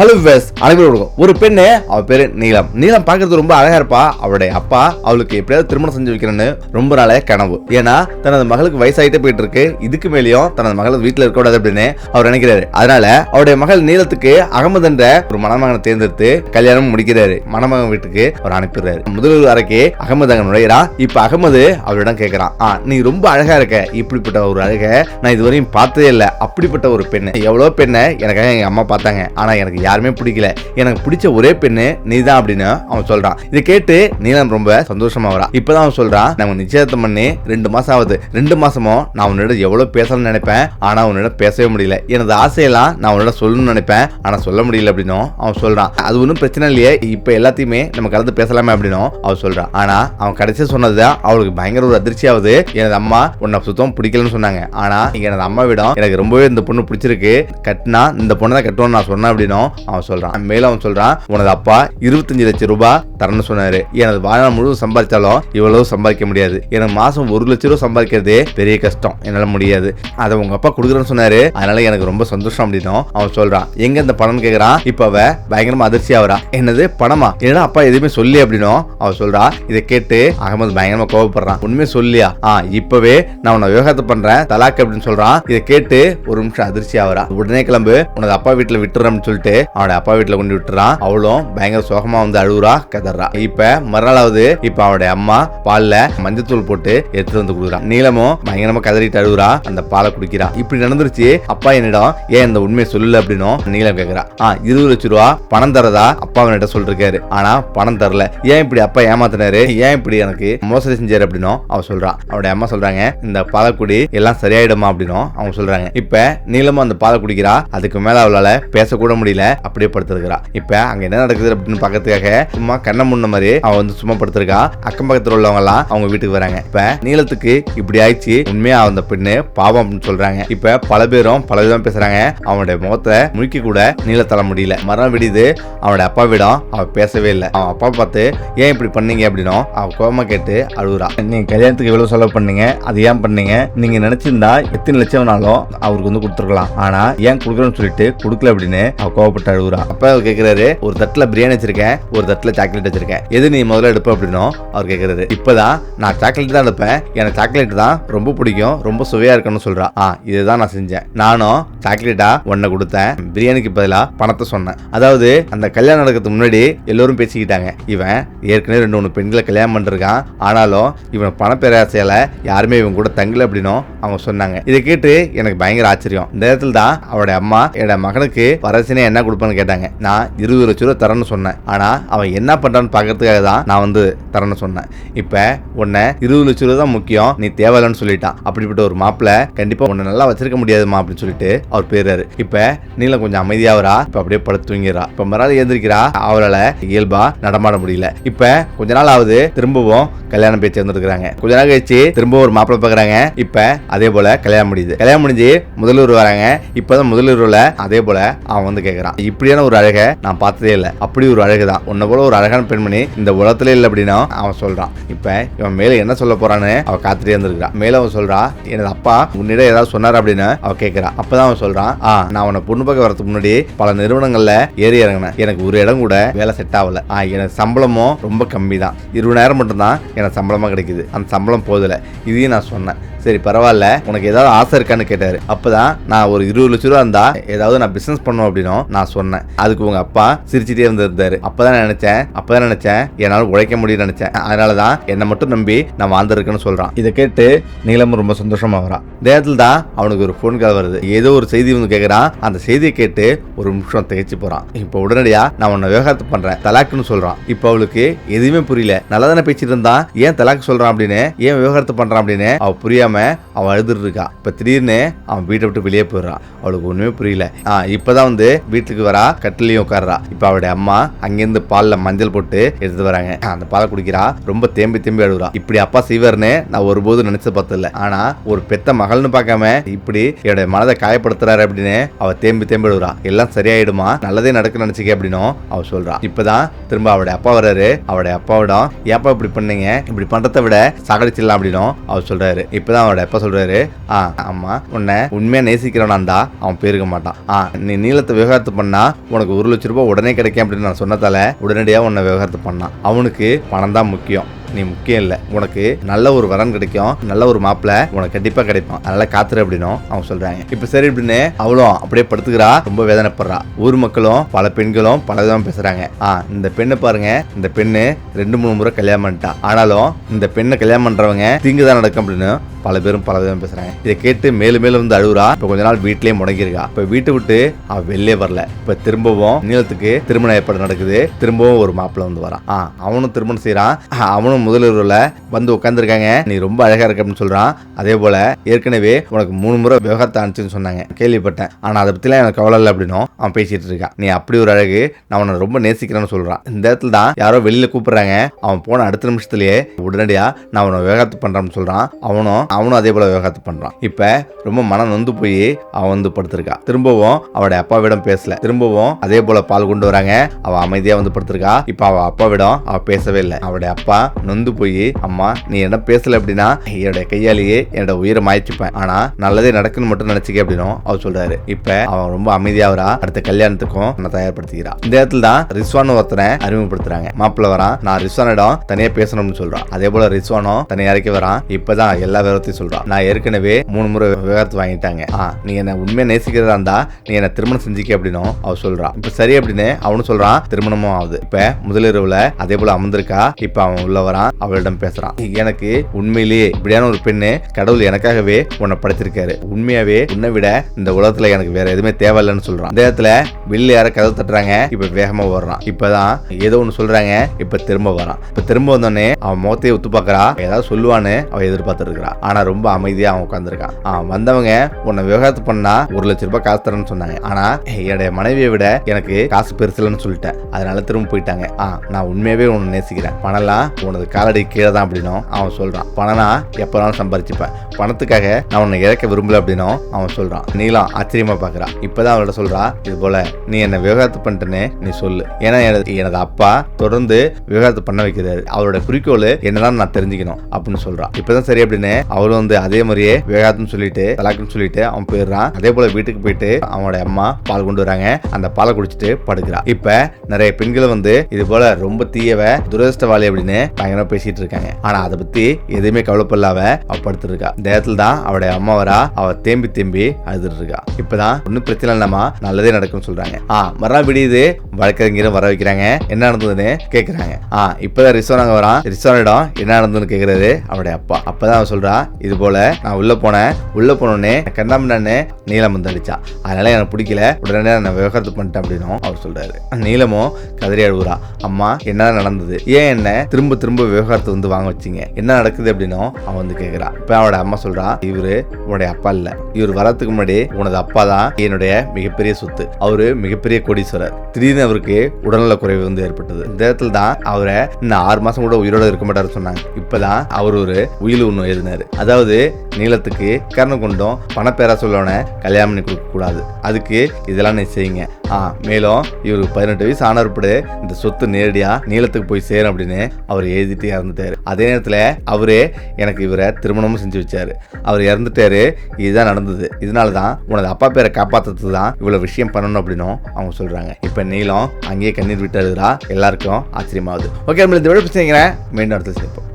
Hello wives அனைவரும் ஒரு பெண்ணு அவ பேரு நீலம். நீலம் பார்க்கறது ரொம்ப அழகா இருப்பா. அவளுடைய அப்பா அவளுக்கு எப்படியாவது திருமணம் செஞ்சு வைக்கணும்னு ரொம்ப நாளே கனவு. ஏன்னா தனது மகளுக்கு வயசாயிட்டே போயிட்டு இருக்கு இதுக்கு மேலேயும் தனது மகள் வீட்டுல இருக்க கூடாது அப்படின்னு அவர் நினைக்கிறாரு. அதனால அவருடைய மகள் நீலத்துக்கு அகமது என்ற ஒரு மணமகனை தேர்ந்தெடுத்து கல்யாணம் முடிக்கிறாரு. மணமகன் வீட்டுக்கு அவர் அனுப்பிடுறாரு. முதல்வர் அறைக்கு அகமது அங்க நுழையிறான் இப்ப அகமது அவரிடம் கேட்கறான் ஆ நீ ரொம்ப அழகா இருக்க. இப்படிப்பட்ட ஒரு அழக நான் இதுவரையும் பார்த்ததே இல்ல. அப்படிப்பட்ட ஒரு பெண்ணு. எவ்வளவு பெண்ணை எனக்காக எங்க அம்மா பார்த்தாங்க. ஆனா எனக்கு யாருமே பிடிக்கல. எனக்கு பிடிச்ச ஒரே பெண்ணு நீதான் அப்படின்னு அவன் சொல்றான். இதை கேட்டு நீலம் ரொம்ப சந்தோஷமா வரா. இப்பதான் அவன் சொல்றான் நம்ம நிச்சயத்தம் பண்ணி ரெண்டு மாசம் ஆகுது. ரெண்டு மாசமும் நான் உன்னிடம் எவ்வளவு பேசணும்னு நினைப்பேன். ஆனா உன்னிடம் பேசவே முடியல. எனது ஆசையெல்லாம் நான் உன்னிடம் சொல்லணும்னு நினைப்பேன். ஆனா சொல்ல முடியல அப்படின்னும் அவன் சொல்றான். அது ஒன்றும் பிரச்சனை இல்லையே. இப்ப எல்லாத்தையுமே நம்ம கலந்து பேசலாமே அப்படின்னும் அவன் சொல்றான். ஆனா அவன் கடைசியா சொன்னதுதான் அவளுக்கு பயங்கர ஒரு அதிர்ச்சி ஆகுது எனது அம்மா உன்னை சுத்தம் பிடிக்கலன்னு சொன்னாங்க. ஆனா எனது அம்மாவிடம் எனக்கு ரொம்பவே இந்த பொண்ணு பிடிச்சிருக்கு. கட்டினா இந்த பொண்ணை தான் கட்டணும்னு நான் சொன்னேன் அப்படின்னும் அவன் சொல்றான். மேலும் அவன் சொல்றான் உனது அப்பா இருபத்தஞ்சு லட்சம் ரூபாய் தரணும்னு சொன்னாரு. எனது வாழ்நாள் முழுவதும் சம்பாதிச்சாலும் இவ்வளவு சம்பாதிக்க முடியாது. எனக்கு மாசம் ஒரு லட்ச ரூபா சம்பாதிக்கிறதே பெரிய கஷ்டம். என்னால முடியாது. அதை உங்க அப்பா கொடுக்குறேன்னு சொன்னாரு. அதனால எனக்கு ரொம்ப சந்தோஷம் அப்படின்னும் அவன் சொல்றான். எங்க இந்த பணம் கேக்குறான்? இப்ப அவ பயங்கரமா அதிர்ச்சி ஆகுறா. என்னது? பணமா? என்னடா அப்பா எதுவுமே சொல்லி அப்படின்னும் அவன் சொல்றா இதை கேட்டு அகமது பயங்கரமா கோவப்படுறான். உண்மையை சொல்லியா ஆ இப்பவே நான் உன்னை விவகாரத்தை பண்றேன். தலாக் அப்படின்னு சொல்றான். இதை கேட்டு ஒரு நிமிஷம் அதிர்ச்சி ஆகுறா. உடனே கிளம்பு. உனது அப்பா வீட்டுல விட்டுறேன்னு சொல்லிட்டு அவனோட அப்பா வீட்டுல கொண்டு விட்டுறான். அவளும் பயங்கர சோகமா வந்து அழுகுறா கதறா. இப்ப மறுநாளாவது இப்ப அவனுடைய அம்மா பால்ல மஞ்சத்தூள் போட்டு எடுத்துட்டு வந்து கொடுக்குறான் நீளமும் பயங்கரமா கதறிட்டு அழுகுறா அந்த பாலை குடிக்கிறா. இப்படி நடந்துருச்சு அப்பா என்னிடம் ஏன் இந்த உண்மையை சொல்லல அப்படின்னும் நீளம் கேக்குறா. ஆ இருபது லட்ச ரூபா பணம் தரதா? அப்பா அவன்கிட்ட சொல்லிருக்காரு. ஆனா பணம் தரல. ஏன் இப்படி அப்பா ஏமாத்தினாரு? ஏன் இப்படி எனக்கு மோசடி செஞ்சாரு அப்படின்னும் அவன் சொல்றான். அவருடைய அம்மா சொல்றாங்க இந்த பாலக்குடி எல்லாம் சரியாயிடுமா அப்படின்னும் அவங்க சொல்றாங்க. இப்ப நீளமும் அந்த பாலை குடிக்கிறா. அதுக்கு மேல அவளால பேசக்கூட முடியல. அப்படியே படுத்திருக்கிறா இப்ப அங்க என்ன நடக்குது அப்படின்னு பக்கத்துக்காக சும்மா கண்ணை முன்ன மாதிரி அவ வந்து சும்மா படுத்திருக்கா. அக்கம் பக்கத்துல உள்ளவங்க எல்லாம் அவங்க வீட்டுக்கு வராங்க. இப்ப நீளத்துக்கு இப்படி ஆயிடுச்சு உண்மையா அந்த பெண்ணு பாவம் அப்படின்னு சொல்றாங்க. இப்ப பல பேரும் பல விதம் பேசுறாங்க. அவனுடைய முகத்தை முழுக்கி கூட நீல தர முடியல. மரம் விடியுது அவனுடைய அப்பா விடம் அவ பேசவே இல்லை. அவன் அப்பா பார்த்து ஏன் இப்படி பண்ணீங்க? அப்படின்னும் அவ கோபமா கேட்டு அழுகுறா நீங்க கல்யாணத்துக்கு எவ்வளவு செலவு பண்ணீங்க அது ஏன் பண்ணீங்க? நீங்க நினைச்சிருந்தா எத்தனை லட்சம் வேணாலும் அவருக்கு வந்து கொடுத்துருக்கலாம். ஆனா ஏன் கொடுக்குறேன்னு சொல்லிட்டு கொடுக்கல அப்படின்னு அவ கோவப்பட்டு அழுகுறா. அப்ப அவர் கேக்குறாரு ஒரு தட்டுல பிரியாணி வச்சிருக்கேன் ஒரு தட்டுல சாக்லேட் வச்சிருக்கேன். எது நீ முதல்ல எடுப்ப அப்படின்னும் அவர் கேக்குறாரு. இப்பதான் நான் சாக்லேட் தான் எடுப்பேன் எனக்கு சாக்லேட் தான் ரொம்ப பிடிக்கும் ரொம்ப சுவையா இருக்கணும்னு சொல்றா. ஆ இதுதான் நான் செஞ்சேன். நானும் சாக்லேட்டா ஒன்ன கொடுத்தேன். பிரியாணிக்கு பதிலா பணத்தை சொன்னேன். அதாவது அந்த கல்யாணம் நடக்கிறதுக்கு முன்னாடி எல்லோரும் பேசிக்கிட்டாங்க. இவன் ஏற்கனவே ரெண்டு மூணு பெண்களை கல்யாணம் பண்ணிருக்கான். ஆனாலும் இவன் பண யாருமே இவன் கூட தங்கல அப்படின்னும் அவங்க சொன்னாங்க. இதை கேட்டு எனக்கு பயங்கர ஆச்சரியம். இந்த நேரத்தில் தான் அவருடைய அம்மா என்னோட மகனுக்கு வரசினே என்ன கொடுப்பேன்னு கேட்டாங்க. நான் இருபது லட்ச ரூபா தரேன்னு சொன்னேன். ஆனால் அவன் என்ன பண்ணுறான்னு பார்க்கறதுக்காக தான் நான் வந்து தரேன்னு சொன்னேன். இப்போ உன்னை இருபது லட்ச ரூபா தான் முக்கியம் நீ தேவையில்லைன்னு சொல்லிட்டான். அப்படிப்பட்ட ஒரு மாப்பிள்ள கண்டிப்பாக உன்னை நல்லா வச்சிருக்க முடியாதுமா அப்படின்னு சொல்லிட்டு அவர் போயிடுறாரு. இப்போ நீலம் கொஞ்சம் அமைதியாகிறா இப்போ அப்படியே படுத்து தூங்கிறா இப்போ மறுநாள் எழுந்திருக்கிறா. அவளால் இயல்பாக நடமாட முடியல. இப்போ கொஞ்ச நாள் ஆகுது திரும்பவும் கல்யாணம் பேச்சு வந்துருக்காங்க கொஞ்ச நாள் கழிச்சு திரும்ப ஒரு மாப்பிள்ளை பாக்குறாங்க இப்ப அதே போல கல்யாணம் முடியுது. கல்யாணம் முடிஞ்சு முதலூர் வராங்க. இப்பதான் முதலூர்ல அதே போல அவன் வந்து கேக்குறான். இப்படியான ஒரு அழகை நான் பார்த்ததே இல்லை. அப்படி ஒரு அழகு தான் உன்ன போல ஒரு அழகான பெண்மணி இந்த உலகத்துல இல்லை அப்படின்னா அவன் சொல்றான். இப்ப இவன் மேல என்ன சொல்ல போறான்னு அவ காத்துட்டே இருந்திருக்கிறான் மேல அவன் சொல்றா எனது அப்பா உன்னிடம் ஏதாவது சொன்னார்? அப்படின்னு அவ கேக்குறா அப்பதான் அவன் சொல்றான் ஆ நான் உன்னை பொண்ணு பார்க்க வரதுக்கு முன்னாடி பல நிறுவனங்கள்ல ஏறி இறங்கினேன். எனக்கு ஒரு இடம் கூட வேலை செட் ஆகல. ஆ எனக்கு சம்பளமும் ரொம்ப கம்மி தான் இருபதாயிரம் மட்டும்தான் எனக்கு சம்பளமாக கிடைக்குது. அந்த சம்பளம் போதில்லை இதையும் நான் சொன்னேன். சரி பரவாயில்ல. உனக்கு ஏதாவது ஆசை இருக்கான்னு கேட்டாரு. அப்பதான் நான் ஒரு இருபது லட்ச ரூபா இருந்தா ஏதாவது நான் பிசினஸ் பண்ணும் அப்படின்னும் நான் சொன்னேன். அதுக்கு உங்க அப்பா சிரிச்சுட்டே இருந்திருந்தாரு. அப்பதான் நினைச்சேன் அப்பதான் நினைச்சேன் என்னால உழைக்க முடியும்னு நினைச்சேன். அதனாலதான் என்னை மட்டும் நம்பி நான் வாழ்ந்திருக்கேன்னு சொல்றான். இதை கேட்டு நீளம் ரொம்ப சந்தோஷமா வரான் நேரத்தில் தான் அவனுக்கு ஒரு ஃபோன் கால் வருது. ஏதோ ஒரு செய்தி வந்து கேட்கறான் அந்த செய்தியை கேட்டு ஒரு நிமிஷம் திகைச்சு போறான். இப்போ உடனடியா நான் உன்னை விவகாரத்து பண்றேன். தலாக்குன்னு சொல்றான். இப்போ அவளுக்கு எதுவுமே புரியல. நல்லா தானே பேசிட்டு இருந்தா ஏன் தலாக்கு சொல்றான் அப்படின்னு ஏன் விவகாரத்து பண்றான் அப்படின்னு அவ புரியாம அவ அழுதுட்டு இருக்கா. இப்ப திடீர்னு அவன் வீட்டை விட்டு வெளியே போயிடுறான் அவளுக்கு ஒண்ணுமே புரியல. ஆ இப்பதான் வந்து வீட்டுக்கு வரா கட்டிலையும் உட்கார்றா. இப்ப அவளுடைய அம்மா அங்கிருந்து பால்ல மஞ்சள் போட்டு எடுத்து வராங்க. அந்த பாலை குடிக்கிறா. ரொம்ப தேம்பி தேம்பி அழுகுறா. இப்படி அப்பா செய்வார்னு நான் ஒருபோதும் நினைச்சு பார்த்ததில்ல. ஆனா ஒரு பெத்த மகள்னு பார்க்காம இப்படி என்னுடைய மனதை காயப்படுத்துறாரு அப்படின்னு அவ தேம்பி தேம்பி அழுகுறா. எல்லாம் சரியாயிடுமா? நல்லதே நடக்குன்னு நினைச்சுக்க அப்படின்னும் அவ சொல்றா. இப்பதான் திரும்ப அவருடைய அப்பா வர்றாரு. அவருடைய அப்பாவிடம் ஏப்பா இப்படி பண்ணீங்க? இப்படி பண்றதை விட சாகடிச்சிடலாம் அப்படின்னும் அவர் சொல்றாரு. இப்பதான் அவனோட எப்ப சொல்றாரு? ஆ ஆமா உன்னை உண்மையா நேசிக்கிறவனா இருந்தா அவன் பேருக்க மாட்டான். ஆ நீ நீளத்தை விவகாரத்து பண்ணா உனக்கு ஒரு லட்ச ரூபாய் உடனே கிடைக்கும் அப்படின்னு நான் சொன்னதால உடனடியாக உன்னை விவகாரத்து பண்ணான். அவனுக்கு பணம் தான் முக்கியம். நீ முக்கியம் இல்லை. உனக்கு நல்ல ஒரு வரன் கிடைக்கும். நல்ல ஒரு மாப்பிள்ளை உனக்கு கண்டிப்பா கிடைப்பான். அதனால காத்துரு அப்படின்னும் அவங்க சொல்றாங்க. இப்ப சரி அப்படின்னு அவளும் அப்படியே படுத்துக்கிறா. ரொம்ப வேதனைப்படுறா. ஊர் மக்களும் பல பெண்களும் பல விதமா பேசுறாங்க. ஆ இந்த பெண்ணை பாருங்க. இந்த பெண்ணு ரெண்டு மூணு முறை கல்யாணம் பண்ணிட்டா. ஆனாலும் இந்த பெண்ணை கல்யாணம் பண்றவங்க தீங்கு தான் நடக்கும் அப்படின்னு பல பேரும் பல விதம் பேசுறாங்க. இதை கேட்டு மேலும் மேலும் வந்து அழுகுறா. இப்ப கொஞ்ச நாள் வீட்லயே முடங்கியிருக்கா. இப்ப வீட்டை விட்டு அவ வெளியே வரல. இப்ப திரும்பவும் நீளத்துக்கு திருமண ஏற்பாடு நடக்குது. திரும்பவும் ஒரு மாப்பிள்ள வந்து வரான். ஆ அவனும் திருமணம் செய்யறான் அவனும் முதல்வரில் வந்து உட்காந்துருக்காங்க நீ ரொம்ப அழகா இருக்க அப்படின்னு சொல்றான். அதே போல ஏற்கனவே உனக்கு மூணு முறை விவகாரத்தை அனுப்பிச்சுன்னு சொன்னாங்க. கேள்விப்பட்டேன். ஆனா அதை பத்திலாம் எனக்கு கவலை இல்லை அப்படின்னும் அவன் பேசிட்டு இருக்கான் நீ அப்படி ஒரு அழகு நான் உன்னை ரொம்ப நேசிக்கிறேன்னு சொல்றான். இந்த இடத்துல தான் யாரோ வெளியில கூப்பிடுறாங்க. அவன் போன அடுத்த நிமிஷத்துலயே உடனடியா நான் அவனை விவகாரத்து பண்றேன்னு சொல்றான். அவனும் அவனும் அதே போல விவகாரத்து பண்றான். இப்ப ரொம்ப மனம் நொந்து போய் அவன் வந்து படுத்திருக்கா. திரும்பவும் அவட அப்பாவிடம் பேசல. திரும்பவும் அதே போல பால் கொண்டு வராங்க. அவ அமைதியா வந்து படுத்திருக்கா. இப்ப அவ அப்பாவிடம் அவ பேசவே இல்லை. அவட அப்பா நொந்து போய் அம்மா நீ என்ன பேசல அப்படின்னா என்னோட கையாலேயே என்னோட உயிரை மாய்ச்சிப்பேன். ஆனா நல்லதே நடக்குன்னு மட்டும் நினைச்சுக்க அப்படின்னும் அவர் சொல்றாரு. இப்ப அவன் ரொம்ப அமைதியாவரா அடுத்த கல்யாணத்துக்கும் உன்னை தயார்படுத்திக்கிறா. இந்த இடத்துல தான் ரிஸ்வான் ஒருத்தனை அறிமுகப்படுத்துறாங்க. மாப்பிள்ள வரான். நான் ரிஸ்வானிடம் தனியா பேசணும்னு சொல்றான். அதே போல ரிஸ்வானும் தனியா இறக்கி வரான். இப்பதான் எல்லா விவரத்தையும் சொல்றான். நான் ஏற்கனவே மூணு முறை விவரத்தை வாங்கிட்டாங்க. ஆ நீ என்ன உண்மையை நேசிக்கிறதா இருந்தா நீ என்ன திருமணம் செஞ்சுக்க அப்படின்னும் அவ சொல்றான். இப்ப சரி அப்படின்னு அவனும் சொல்றான். திருமணமும் ஆகுது. இப்ப முதலிரவுல அதே போல அமர்ந்திருக்கா. இப்ப அவன் உள்ள வரான். அவளிடம் பேசுறான். எனக்கு உண்மையிலேயே இப்படியான ஒரு பெண்ணு கடவுள் எனக்காகவே உன்னை படைத்திருக்காரு. உண்மையாவே உன்னை விட இந்த உலகத்துல எனக்கு வேற எதுவுமே தேவையில்லைன்னு சொல்றான். இந்த இடத்துல வெளில யார கதவு தட்டுறாங்க. இப்ப வேகமா ஓடுறான். இப்பதான் ஏதோ ஒண்ணு சொல்றாங்க. இப்ப திரும்ப வரான். இப்ப திரும்ப வந்தோடனே அவன் முகத்தையே உத்து பாக்குறா ஏதாவது சொல்லுவான்னு அவன் எதிர்பார்த்து இருக்கிறான் ஆனா ரொம்ப அமைதியா அவன் உட்காந்துருக்கான் அவன் வந்தவங்க உன்னை விவகாரத்து பண்ணா ஒரு லட்ச ரூபாய் காசு தரேன்னு சொன்னாங்க. ஆனா என்னுடைய மனைவியை விட எனக்கு காசு பெருசுலன்னு சொல்லிட்டேன். அதனால திரும்ப போயிட்டாங்க. ஆ நான் உண்மையாவே உன்னை நேசிக்கிறேன். பணம்லாம் உனது காலடி கீழே தான் அப்படின்னும். அவன் சொல்றான் பணம்னா எப்போனாலும் சம்பாதிச்சுப்பேன் பணத்துக்காக நான் உன்னை இறக்க விரும்பல அப்படின்னும். அவன் சொல்றான் நீலாம் ஆச்சரியமா பாக்குறா. இப்பதான் அவளோட சொல்றா இது போல நீ என்ன விவகாரத்து பண்ணிட்டேன்னு நீ சொல்லு. ஏன்னா எனது எனது அப்பா தொடர்ந்து விவகாரத்து பண்ண வைக்கிறாரு. அவரோட குறிக்கோள் என்னதான் நான் தெரிஞ்சுக்கணும் அப்படின்னு சொல்றான். இப்பதான் சரி அப்படின்னு அவளும் வந்து அதே மாதிரியே விவகாரத்துன்னு சொல்லிட்டு தலாக்குன்னு சொல்லிட்டு அவன் போயிடுறான். அதே போல வீட்டுக்கு போயிட்டு அவனோட அம்மா பால் கொண்டு வராங்க. அந்த பாலை குடிச்சிட்டு படுக்கிறான் இப்ப நிறைய பெண்களை வந்து இது போல ரொம்ப தீயவ துரதிருஷ்டவாளி அப்படின்னு பயங்கரமா பேசிட்டு இருக்காங்க ஆனா அதை பத்தி எதுவுமே கவலைப்படலாவ அவ படுத்துட்டு இருக்கா இந்த இடத்துல தான் அவளுடைய அம்மா வரா அவ தேம்பி தேம்பி அழுதுட்டு இருக்கா இப்பதான் ஒன்னும் பிரச்சனை இல்லாம நல்லதே நடக்கும்னு சொல்றாங்க. ஆ மறுநாள் விடியுது வழக்கறிஞரும் வர வைக்கிறாங்க. என்ன நடந்ததுன்னு கேட்குறாங்க ஆ இப்பதான் ரிஸ்வான் அங்க வரான் ரிஸ்வானிடம் என்ன நடந்ததுன்னு கேட்குறது அவருடைய அப்பா. அப்பதான் அவன் சொல்றா இது போல நான் உள்ள போனேன். உள்ள போனோடனே கண்ணாமண்ணு நீலம் வந்து அடிச்சா. அதனால எனக்கு பிடிக்கல. உடனே நான் விவகாரத்து பண்ணிட்டேன் அப்படின்னும் அவர் சொல்றாரு. நீளமும் கதறி அழுகுறா அம்மா என்ன நடந்தது? ஏன் என்ன திரும்ப திரும்ப விவகாரத்தை வந்து வாங்க வச்சிங்க? என்ன நடக்குது அப்படின்னும் அவன் வந்து கேக்குறா. இப்ப அவனோட அம்மா சொல்றா இவரு உன்னுடைய அப்பா இல்ல. இவர் வரத்துக்கு முன்னாடி உனது அப்பா தான் என்னுடைய மிகப்பெரிய சொத்து. அவரு மிகப்பெரிய கோடீஸ்வரர். திடீர்னு அவருக்கு உடல்நல குறைவு வந்து ஏற்பட்டது. இந்த இடத்துல தான் அவரை இன்னும் ஆறு மாசம் கூட உயிரோட இருக்க மாட்டாரு சொன்னாங்க. இப்பதான் அவர் ஒரு உயிர் ஒன்று எழுதினாரு. அதாவது நீளத்துக்கு கரணம் கொண்டும் பணப்பேரா சொல்லவன கல்யாணம் பண்ணி கொடுக்க கூடாது. அதுக்கு இதெல்லாம் நீ செய்யுங்க. ஆ மேலும் இவருக்கு பதினெட்டு வயசு ஆனவர்படு இந்த சொத்து நேரடியா நீளத்துக்கு போய் சேரும் அப்படின்னு அவர் எழுதிட்டு இறந்துட்டாரு. அதே நேரத்துல அவரே எனக்கு இவரை திருமணமும் செஞ்சு வச்சாரு. அவர் இறந்துட்டாரு. இதுதான் நடந்தது. இதனால தான் உனது அப்பா பேரை காப்பாத்துறது தான் இவ்வளவு விஷயம் பண்ணணும் அப்படின்னும் அவங்க சொல்றாங்க. இப்ப நீளம் அங்கேயே கண்ணீர் விட்டு எழுதுறா எல்லாருக்கும் ஆச்சரியமாகுது. ஓகே நம்ம இந்த விட பிரச்சனைங்கிறேன் மீண்டும் அடுத்து சேர்ப்போம்